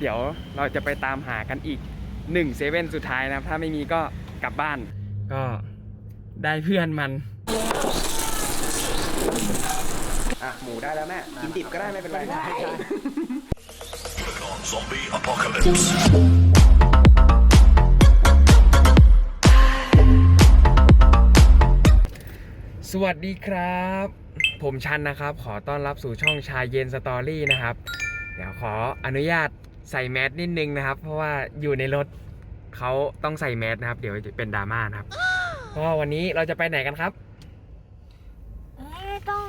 เดี๋ยวเราจะไปตามหากันอีกหนึ่งเซเว่นสุดท้ายนะครับ ถ้าไม่มีก็กลับบ้าน ก็ได้เพื่อนมัน อะ หมูได้แล้วแม่กินดิบก็ได้ไม่เป็นไรสวัสดีครับ ผมชันนะครับ ขอต้อนรับสู่ช่องชายเย็นสตอรี่นะครับ เดี๋ยวขออนุญาต ใส่แมสนิดนึงนะครับ เพราะว่าอยู่ในรถเขาต้องใส่แมสนะครับ เดี๋ยวจะเป็นดราม่านะครับเพราะว่าวันนี้เราจะไปไหนกันครับ ไม่ต้อง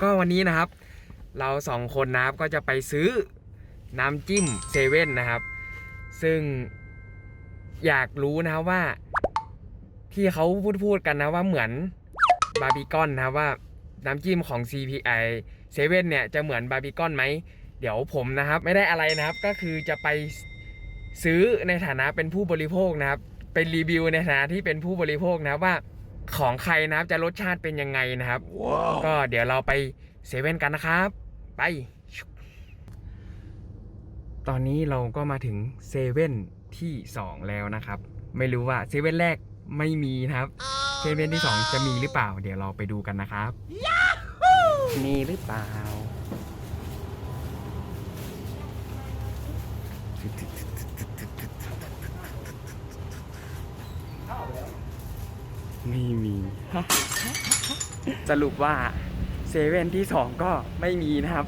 ก็วันนี้นะครับ เราสองคนนะครับก็จะไปซื้อน้ำจิ้มเซเว่นนะครับ ซึ่งอยากรู้นะครับว่า ที่เขาพูดพูดกันนะว่าเหมือนบาร์บีคอนนะครับว่าน้ำจิ้มของ CPI เซเว่นเนี่ยจะเหมือนบาร์บีคอนไหม เดี๋ยวผมนะครับ ไม่ได้อะไรนะครับก็คือจะไปซื้อในฐานะเป็นผู้บริโภคนะครับ เป็นรีวิวในฐานะที่เป็นผู้บริโภคนะครับว่าของใครนะครับจะรสชาติเป็นยังไงนะครับก็เดี๋ยวเราไปเซเว่นกันนะครับ ไป ตอนนี้เราก็มาถึงเซเว่นที่ 2 แล้วนะครับ ไม่รู้ว่าเซเว่นแรกไม่มีนะครับเซเว่นที่ 2 จะมีหรือเปล่า เดี๋ยวเราไปดูกันนะครับ มีหรือเปล่า ไม่มี สรุปว่าเซเว่นที่ 2 ก็ไม่มีนะครับ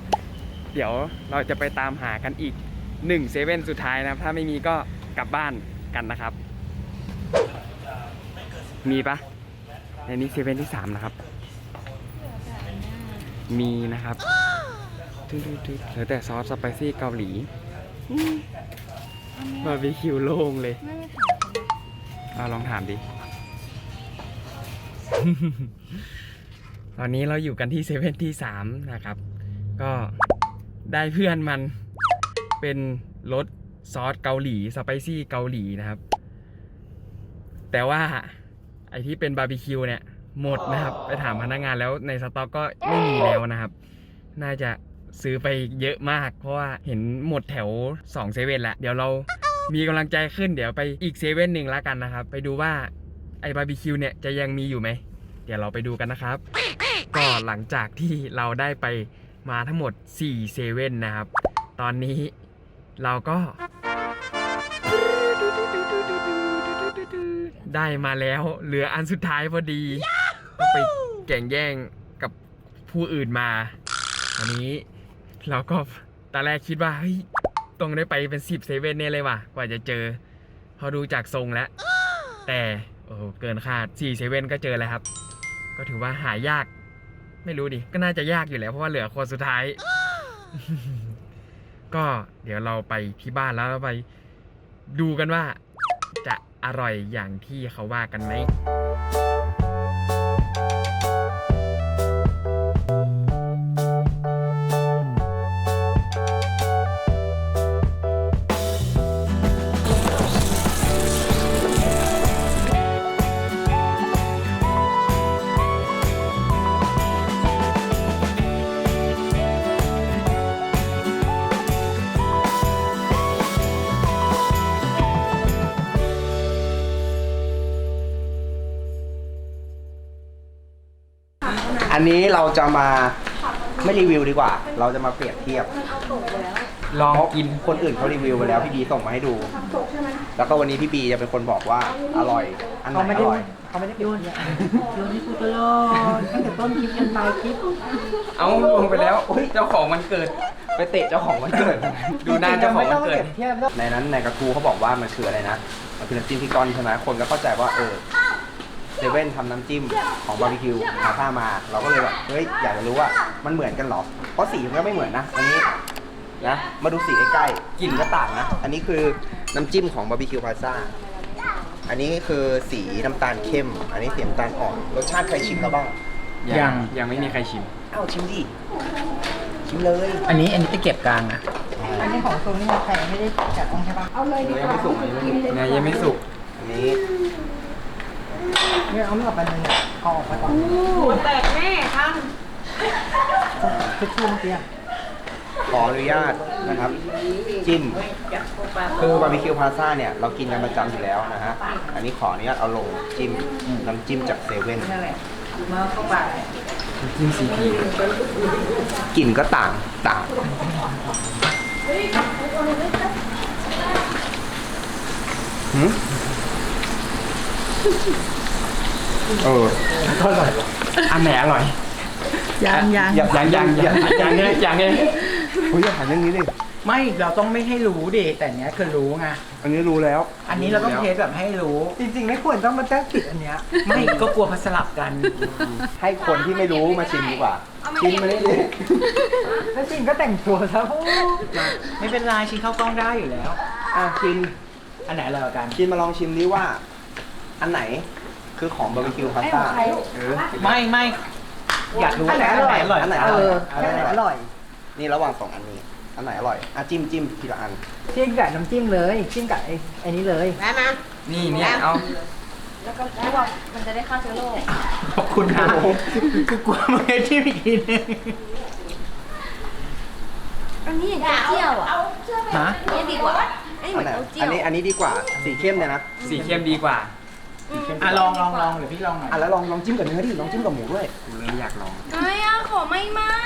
เดี๋ยวเราจะไปตามหากันอีก1เซเว่นสุดท้ายนะครับ ถ้าไม่มีก็กลับบ้านกันนะครับ มีปะในนี้เซเว่นที่ 3 นะครับ มีนะครับเหลือแต่ซอสสไปซี่เกาหลี บาร์บีคิวโล่งเลยไม่ไม่ขายเอาลองถามดิ ตอนนี้เราอยู่กันที่เซเว่นที่สามนะครับ ก็ได้เพื่อนมันเป็นรสซอสเกาหลีสไปซี่เกาหลีนะครับ แต่ว่าไอที่เป็นบาร์บีคิวเนี่ย หมดนะครับ ไปถามพนักงานแล้วในสต็อกก็ไม่มีแล้วนะครับ น่าจะ ซื้อไปเยอะมาก เพราะว่าเห็นหมดแถว2เซเว่นล้วเดี๋ยวเรามีกำลังใจขึ้นเดี๋ยวไปอีกเซเว่นหนึ่งแล้วกันนะครับ ไปดูว่าไอบาร์บีคิวเนี่ยจะยังมีอยู่ไหม เดี๋ยวเราไปดูกันนะครับ ก็หลังจากที่เราได้ไปมาทั้งหมด4เซเว่นนะครับ ตอนนี้เราก็ ได้มาแล้วเหลืออันสุดท้ายพอดีก็ไปแข่งแย่งกับผู้อื่นมาอันนี้ เราก็ตอนแรกคิดว่าเฮ้ยต้องได้ไปเป็นสิบเซเว่นเนี่ยเลยว่ะกว่าจะเจอ พอดูจากทรงแล้ว แต่โอ้เกินคาดสี่เซเว่นก็เจอแล้วครับ ก็ถือว่าหายาก ไม่รู้ดิ ก็น่าจะยากอยู่แล้วเพราะว่าเหลือคนสุดท้าย ก็เดี๋ยวเราไปที่บ้านแล้วเราไปดูกันว่าจะอร่อยอย่างที่เขาว่ากันไหม นนี้เราจะมาไม่รีวิวดีกว่า เราจะมาเปรียบเทียบลองเพราะกินคนอื่นเขารีวิวไปแล้วพี่บีส่งมาให้ดู แล้วก็วันนี้พี่บีจะเป็นคนบอกว่าอร่อย อันไหนอร่อย เขาไม่ได้เปรียบเทียบโยนให้กูตลอดตั้งแต่ต้นคลิปยันปลายคลิปเอาลงไปแล้วเจ้าของมันเกิด ไปเตะเจ้าของวันเกิด ดูหน้าเจ้าของมันเกิดไม่ต้องปรียบเทียบแล้วในนั้นในกระทูเขาบอกว่ามันคืออะไรนะ มันคือน้ำจิ้มที่ก้อนใช่ไหมคนก็เข้าใจว่าเออเซเว่นทำน้ำจิ้มของบาร์บีคิวพาซ่ามา เราก็เลยแบบเฮ้ยอยากจะรู้ว่ามันเหมือนกันเหรอ เพราะสีมันก็ไม่เหมือนนะอันนี้นะมาดูสีใกล้ๆกลิ่นก็ต่างนะอันนี้คือน้ำจิ้มของบาร์บีคิวพาซ่าอันนี้คือสีน้ำตาลเข้ม อันนี้สีน้ำตาลอ่อนรสชาติใครชิมแล้วบ้างยังยังไม่มีใครชิมเอ้าชิมดิชิมเลยอันนี้อันนี้จะเก็บกลางนะอันนี้ของตรงนี้ใครไม่ได้จัดองใช่ปะเอาเลยดีกว่ายังไม่สุกยังไม่สุกไงยังไม่สุกอันนี้ เนี่ยเอาไม่ออกไปเลยเนี่ยเอาออกไปก่อนหัวแตกแน่ท่านคือช่วงเมื่อกี้ขออนุญาตนะครับ จิ้ม คือบาร์บีคิวพาซ่าเนี่ย เรากินกันประจำอยู่แล้วนะฮะ อันนี้ขออนุญาตเอาลงจิ้มน้ำจิ้มจากเซเว่นนั่นแหละมาเข้าไปจิ้มซีพีกลิ่นก็ต่างต่างหืม เออก็อร่อยอันไหนอร่อยยังยังอย่ายังยังยังยังเนี่ยยังเนี่ยเฮ้ยอย่าถามเรื่องนี้ดิไม่เราต้องไม่ให้รู้ดิแต่เนี้ยคือรู้ไงอันนี้รู้แล้ว อันนี้เราต้องเทสแบบให้รู้ จริง ๆ ไม่ควรต้องมาแจ้งผิดอันเนี้ย ไม่ก็กลัวพัสลับกัน ให้คนที่ไม่รู้มาชิมดีกว่าชิมมาได้เลยแล้วจริงก็แต่งตัวซะไม่เป็นไรชิงเข้ากล้องได้อยู่แล้วอะชิมอันไหนอร่อยกว่ากันชิมมาลองชิมดิว่า อันไหน คือของบาร์บีคิวพาสต้าเออไม่ไม่อยากรู้อันไหนอร่อยอันไหนอร่อยอันไหนเอออันแค่ไหไหนนออร่ร่ออยยนี่ระหว่างสองอันนี้ อันไหนอร่อยอะจิ้มจิ้มทีละอันจิ้มกับน้ำจิ้มเลยจิ้มกับไอ้ไอ้นี้เลยแม่มานี่เนี่ยเอาแล้วก็รู้ว่ามันจะได้ฆ่าเชื้อโรคขอบคุณนะคือกลัวมึงให้จิ้มอีกทีนึงอันนี้อย่างเจียวอะฮะอันนี้ดีกว่าอันนี้เหอัมืนอนไหนเต้าเจี้ยอันวนี้อันนี้ดีกว่าสีเข้มเนี่ยนะสีเข้มดีกว่า อะลองลองลองเดี๋ยวพี่ลองหน่อยอะแล้วลองลองจิ้มกับเนื้อดิลองจิ้มกับหมูด้วยกูเริ่มอยากลองไม่อะขอไม่ไม่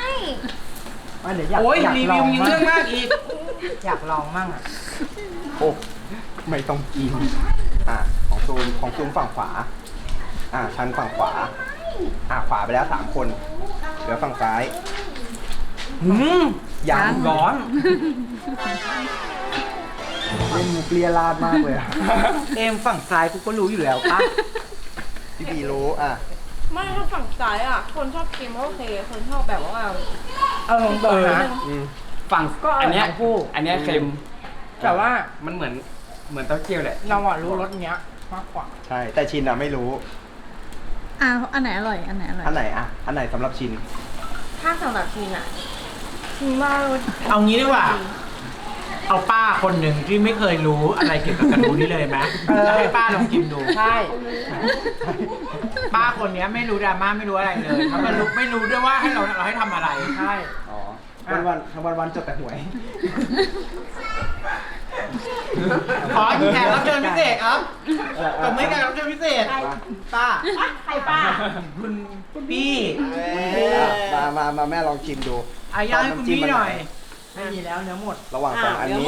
อะเดี๋ยวอยากโอ้ยอยากรีลวิอวงยังมั่เรื่องมากอีกอยากลองมั่งอะโอ้ไม่ต้องกินอะของซูมของซูมฝั่งขวา อะชันฝั่งขวา อะขวาไปแล้วสามคนเหลือฝั่งซ้ายหืมยังร้อน เล่นมุกเลียราดมากเลยอะเอมฝั่งซ้ายกูก็รู้อยู่แล้วปะพี่บีรู้อะ ไม่ถ้าฝั่งซ้ายอะ คนชอบเค็มก็โอเค คนชอบแบบว่า เอาลงตรงนะอืมฝั่งก็อร่อยอันเนี้ยทั้งคู่ อันเนี้ยเค็มแต่ว่ามันเหมือนเหมือนเต้าเจี้ยวแหละ เราอะรู้รสเนี้ยมากกว่า ใช่ แต่ชินอะไม่รู้ อะอันไหนอร่อย อันไหนอร่อย อันไหนอะอันไหนสำหรับชิน ถ้าสำหรับชินอะชินว่ารสเอางี้ดีกว่า เอาป้าคนหนึ่งที่ไม่เคยรู้อะไรเกี่ยวกับกระดูนี่เลยไหมแล้วให้ป้าลองกินดู ใช่ ป้าคนเนี้ยไม่รู้ดราม่าไม่รู้อะไรเลยแล้วมันรู้ไม่รู้ด้วยว่าให้เราเราให้ทำอะไร ใช่ อ๋อ วันวันวันวันๆจดแต่หวย ขอแขกรับเชิญพิเศษครับตบมือแขกรับเชิญพิเศษ ป้า ใครป้า คุณพี่มามามาแม่ลองชิมดูอายาให้คุณพี่หน่อย ต ไม่มีแล้วเนื้อหมดระหว่างสองอันนี้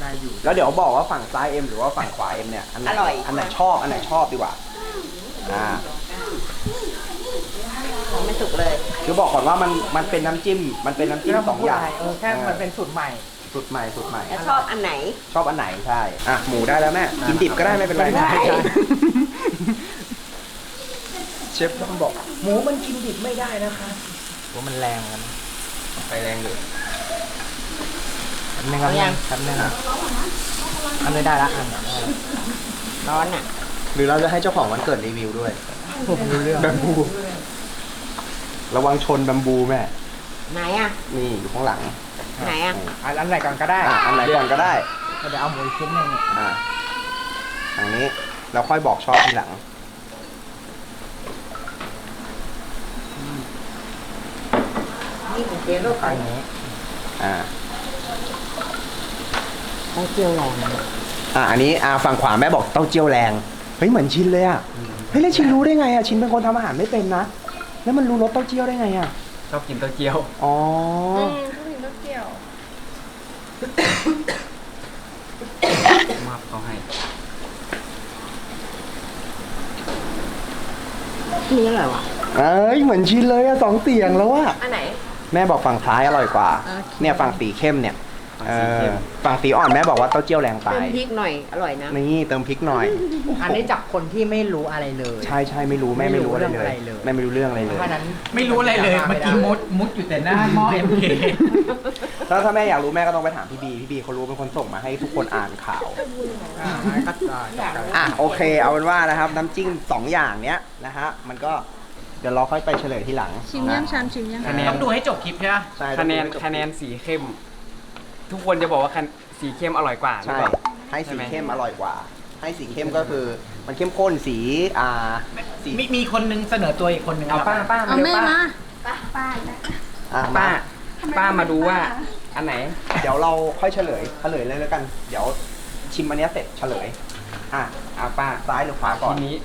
ได้อยู่แล้วเดี๋ยวบอกว่าฝั่งซ้ายเอ็มหรือว่าฝั่งขวาเอ็มเนี่ยอันไหนอร่อย อันไหนชอบอันไหนชอบดีกว่าอ่าไม่สุกเลย คือบอกก่อนว่ามันมันเป็นน้ำจิ้มมันเป็นน้ำจิ้มสองอย่างเออแค่มันเป็นสูตรใหม่สุดใหม่สุดใหม่ แล้วชอบอันไหน ชอบอันไหนใช่อะหมูได้แล้วแม่กินดิบก็ได้ไม่เป็นไรได้ เชฟต้องบอกหมูมันกินดิบไม่ได้นะคะว่ามันแรงกัน ไปแรงเลยนึงครับยังครับนึงอันไม่ได้ละอันร้อนอะ หรือเราจะให้เจ้าของวันเกิดรีวิวด้วยผมรู้เรื่องแบมบู ระวังชนแบมบูแม่ ไหนอะ นี่อยู่ข้างหลัง ไหนอะ อันอันไหนก่อนก็ได้อะอันไหนก่อนก็ได้ เดี๋ยวเอาหมูอีกชิ้นหนึ่งอ่าทางนี้เราค่อยบอกชอบทีหลัง นี่ของเจ๊ลูกอันนี้อ่าเต้าเจี้ยวแรงอ่าอันนี้อ่าฝั่งขวาแม่บอกเต้าเจี้ยวแรงเฮ้ยเหมือนชินเลยอะเฮ้ยแล้วชินรู้ได้ไงอะชินเป็นคนทำอาหารไม่เป็นนะแล้วมันรู้รสเต้าเจี้ยวได้ไงอะชอบกินเต้าเจี้ยวอ๋ออืมพูดถึงเต้าเจี้ยวมาเขาให้นี่อร่อยวะเอ้ยเหมือนชินเลยอะสองเสียงแล้วอะ อันไหน แม่บอกฝั่งซ้ายอร่อยกว่า โอเค เนี่ยฝั่งสีเข้มเนี่ยฝั่งเอสีเข้มอฝั่งสีอ่อนแม่บอกว่าเต้าเจี้ยวแรงไป เติมพริกหน่อยอร่อยนะ นี่เติมพริกหน่อย อันนี้จากคนที่ไม่รู้อะไรเลย ใช่ใช่ไม่รู้แม่ไม่รู้อะไรเลยไม่รู้เรื่องอะไรเลย แม่ไม่รู้เรื่องอะไรเลย เพราะฉะนั้นไม่รู้อะไรเลยเมื่อกี้มุดมุดอยู่แต่หน้าหม้อเอ็มเคถ้าถ้าแม่อยากรู้แม่ก็ต้องไปถามพี่บีพี่บีเขารู้เป็นคนส่งมาให้ทุกคนอ่านข่าว อ่าก็ได้จบกันอะโอเค เอาเป็นว่านะครับน้ำจิ้มสองอย่างเนี้ยนะฮะมันก็ เดี๋ยวเราค่อยไปเฉลยที่หลัง ชิมยังชันชิมยังคะแนน ต้องดูให้จบคลิปใช่ไหมใช่คะแนนคะแนนสีเข้ม ทุกคนจะบอกว่าคะสีเข้มอร่อยกว่าหรือใช่ เปล่า ให้ใช่สีไหมเข้มอร่อยกว่า ให้สีเข้มก็คือ มันเข้มข้นสี อ่า สี มีมีคนนึงเสนอตัวอีกคนนึงเอาป้าป้าเอาร็วแม่ป้มาอะป้าป้ามาดูว่า อันไหน เดี๋ยวเราค่อยเฉลย เฉลยเลยแล้วกัน เดี๋ยวชิมอันเนี้ยเสร็จเฉลย อะอะป้า ซ้ายหรือขวาก่อน ทีนี้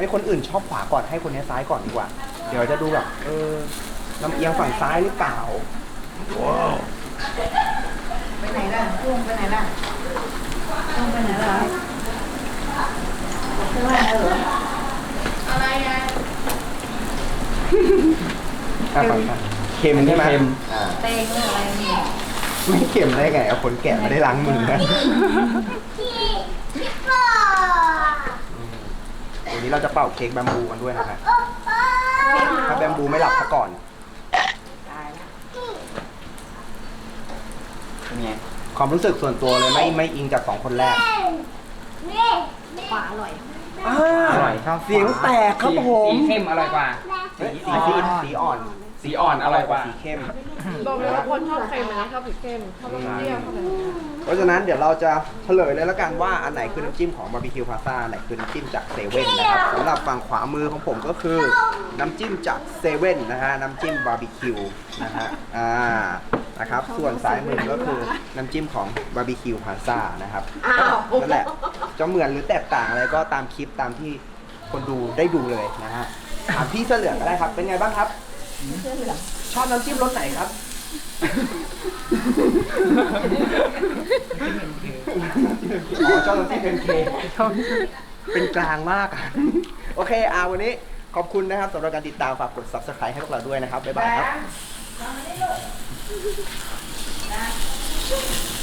ให้คนอื่นชอบขวาก่อนให้คนเนี้ยซ้ายก่อนดีกว่า เดี๋ยวจะดูแบบเออลำเอียงฝั่งซ้ายหรือเปล่าไปไหนล่ะลุงไปไหนล่ะลุงไปไหนล่ะข้างล่างเหรออะไรไงอะฝั่งซ้ายเค็มใช่ไหมเค็มอ่าเตงหรืออะไรนี่ไม่เค็มได้ไงเอาคนแกะไม่ได้ล้างมือนะ วันนี้เราจะเป่าเค้กแบมบูกันด้วยนะครับถ้าแบมบูไม่หลับซะก่อนตายแล้วเป็นไงความรู้สึกส่วนตัวเลยไม่ไม่อิงจากสองคนแรกขวาอร่อย อร่อยครับเสียงแตกครับผม สีเข้มอร่อยกว่า สีสีสีสีอ่อน สีอ่อนอร่อยกว่าสีเข้ม บอกเลยว่าคนชอบเค็มนะชอบผิดเค็มชอบแบบเปรี้ยวชอบแบบนี้เพราะฉะนั้นเดี๋ยวเราจะเฉลยเลยแล้วกันว่าอันไหนคือน้ำจิ้มของบาร์บีคิวพาซ่าอันไหนคือน้ำจิ้มจากเซเว่นนะครับสำหรับฝั่งขวามือของผมก็คือ น้ำจิ้มจากเซเว่นนะฮะน้ำจิ้มบาร์บีคิวนะฮะอ่านะครับส่วนซ้ายมือก็คือน้ำจิ้มของบาร์บีคิวพาซ่านะครับอ้าวนั่นแหละจะเหมือนหรือแตกต่างอะไรก็ตามคลิปตามที่คนดูได้ดูเลยนะฮะถามพี่เสื้อเหลืองก็ได้ครับเป็นไงบ้างครับ ชอบน้ำจิ้มรสไหนครับอ๋อชอบน้ำจิ้มเป็นเคเป็นกลางมากอะโอเคอาวันนี้ขอบคุณนะครับสำหรับการติดตามฝากกด subscribe ให้พวกเราด้วยนะครับ บ๊ายบายครับ